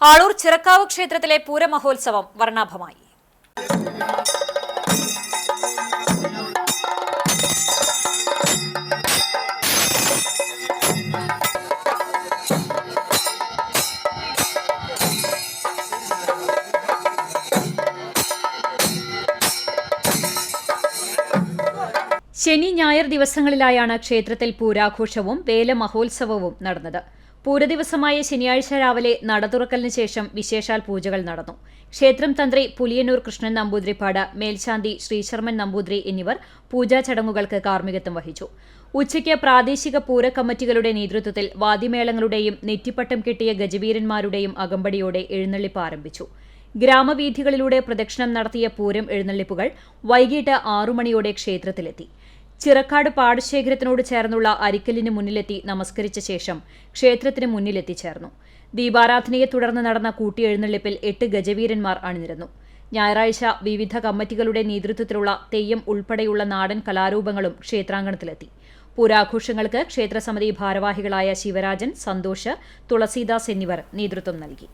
ആളൂർ ചിറക്കാവ് ക്ഷേത്രത്തിലെ പൂരമഹോത്സവം വർണാഭമായി. ശനി ഞായർ ദിവസങ്ങളിലായാണ് ക്ഷേത്രത്തിൽ പൂരാഘോഷവും വേല മഹോത്സവവും നടന്നത്. പൂരദിവസമായ ശനിയാഴ്ച രാവിലെ നട തുറക്കലിന് ശേഷം വിശേഷാൽ പൂജകൾ നടന്നു. ക്ഷേത്രം തന്ത്രി പുലിയന്നൂർ കൃഷ്ണൻ നമ്പൂതിരിപ്പാട് മേൽശാന്തി ശ്രീശർമ്മൻ നമ്പൂതിരി എന്നിവർ പൂജാ ചടങ്ങുകൾക്ക് കാർമ്മികത്വം വഹിച്ചു. ഉച്ചയ്ക്ക് പ്രാദേശിക പൂര കമ്മിറ്റികളുടെ നേതൃത്വത്തിൽ വാദ്യമേളങ്ങളുടെയും നെറ്റിപ്പട്ടം കെട്ടിയ ഗജവീരന്മാരുടെയും അകമ്പടിയോടെ എഴുന്നള്ളിപ്പ് ആരംഭിച്ചു. ഗ്രാമവീഥികളിലൂടെ പ്രദക്ഷിണം നടത്തിയ പൂരം എഴുന്നള്ളിപ്പുകൾ വൈകിട്ട് ആറുമണിയോടെ ക്ഷേത്രത്തിലെത്തി. ചിറക്കാട് പാടശേഖരത്തിനോട് ചേർന്നുള്ള അരിക്കലിന് മുന്നിലെത്തി നമസ്കരിച്ച ശേഷം ക്ഷേത്രത്തിന് മുന്നിലെത്തിച്ചേർന്നു ദീപാരാധനയെ തുടർന്ന് നടന്ന കൂട്ടിയെഴുന്നള്ളിപ്പിൽ എട്ട് ഗജവീരന്മാർ അണിനിരന്നു. ഞായറാഴ്ച വിവിധ കമ്മിറ്റികളുടെ നേതൃത്വത്തിലുള്ള തെയ്യം ഉൾപ്പെടെയുള്ള നാടൻ കലാരൂപങ്ങളും ക്ഷേത്രാങ്കണത്തിലെത്തി. പൂരാഘോഷങ്ങൾക്ക് ക്ഷേത്രസമിതി ഭാരവാഹികളായ ശിവരാജൻ സന്തോഷ് തുളസീദാസ് എന്നിവർ നേതൃത്വം നൽകി.